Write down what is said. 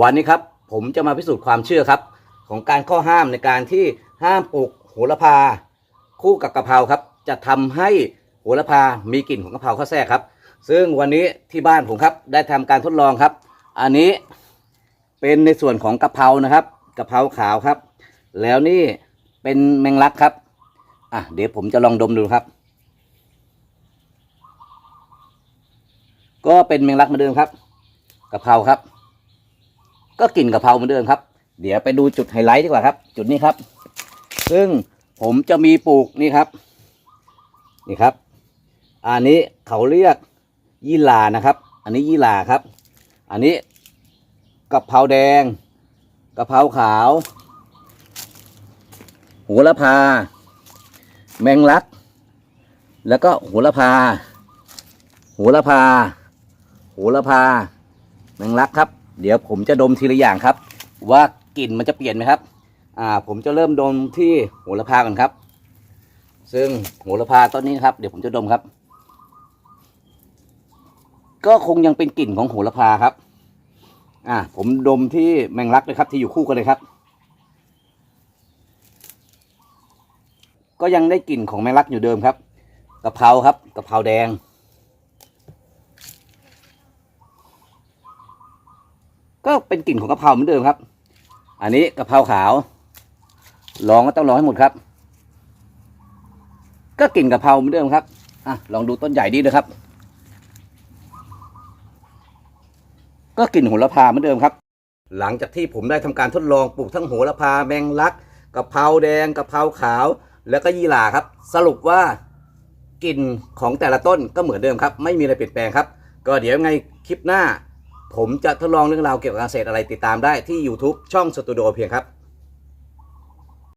วันนี้ครับผมจะมาพิสูจน์ความเชื่อครับ ของการข้อห้ามในการที่ห้ามปลูกโหระพา คู่กับกะเพราครับ จะทำให้โหระพามีกลิ่นของกะเพราเข้าแทรกครับ ซึ่งวันนี้ที่บ้านผมครับได้ทำการทดลองครับ อันนี้เป็นในส่วนของกะเพรานะครับกะเพราขาวครับ แล้วนี่เป็นแมงลักครับอะเดี๋ยวผมจะลองดมดูครับ ก็เป็นแมงลักเหมือนเดิมครับกะเพราครับ ก็กลิ่นกะเพราเหมือนเดิมครับ เดี๋ยวไปดูจุดไฮไลท์ดีกว่าครับ จุดนี้ครับ ซึ่งผมจะมีปลูกนี่ครับ นี่ครับ อันนี้เขาเรียกยี่หร่านะครับ อันนี้ยี่หร่าครับ อันนี้กะเพราแดงกะเพราขาวโหระพา แมงลัก แล้วก็โหระพาโหระพาโหระพา แมงลักครับ เดี๋ยวผมจะดมทีละอย่างครับ ว่ากลิ่นมันจะเปลี่ยนไหมครับ อ่า ผมจะเริ่มดมที่โหระพาก่อนครับ ซึ่งโหระพาต้นนี้ครับเดี๋ยวผมจะดมครับ ก็คงยังเป็นกลิ่นของโหระพาครับ อ่า ผมดมที่แมงลักเลยครับ ที่อยู่คู่กันเลยครับ ก็ยังได้กลิ่นของแมงลักอยู่เดิมครับกะเพราครับกะเพราแดง ก็เป็นกลิ่นของกะเพราเหมือนเดิมครับ อันนี้กะเพราขาวลองก็ต้องลองให้หมดครับ ก็กลิ่นกะเพราเหมือนเดิมครับอะลองดูต้นใหญ่ดีนะครับ ก็กลิ่นโหระพาเหมือนเดิมครับ หลังจากที่ผมได้ทำการทดลองปลูกทั้งโหระพาแมงลักกะเพราแดงกะเพราขาว แล้วก็ยี่หร่าครับ สรุปว่ากลิ่นของแต่ละต้นก็เหมือนเดิมครับ ไม่มีอะไรเปลี่ยนแปลงครับ ก็เดี๋ยวไงคลิปหน้า ผมจะทดลองเรื่องราวเกี่ยวกับเกษตรอะไรติดตามได้ที่ YouTube ช่องสตูดิโอเพียงครับ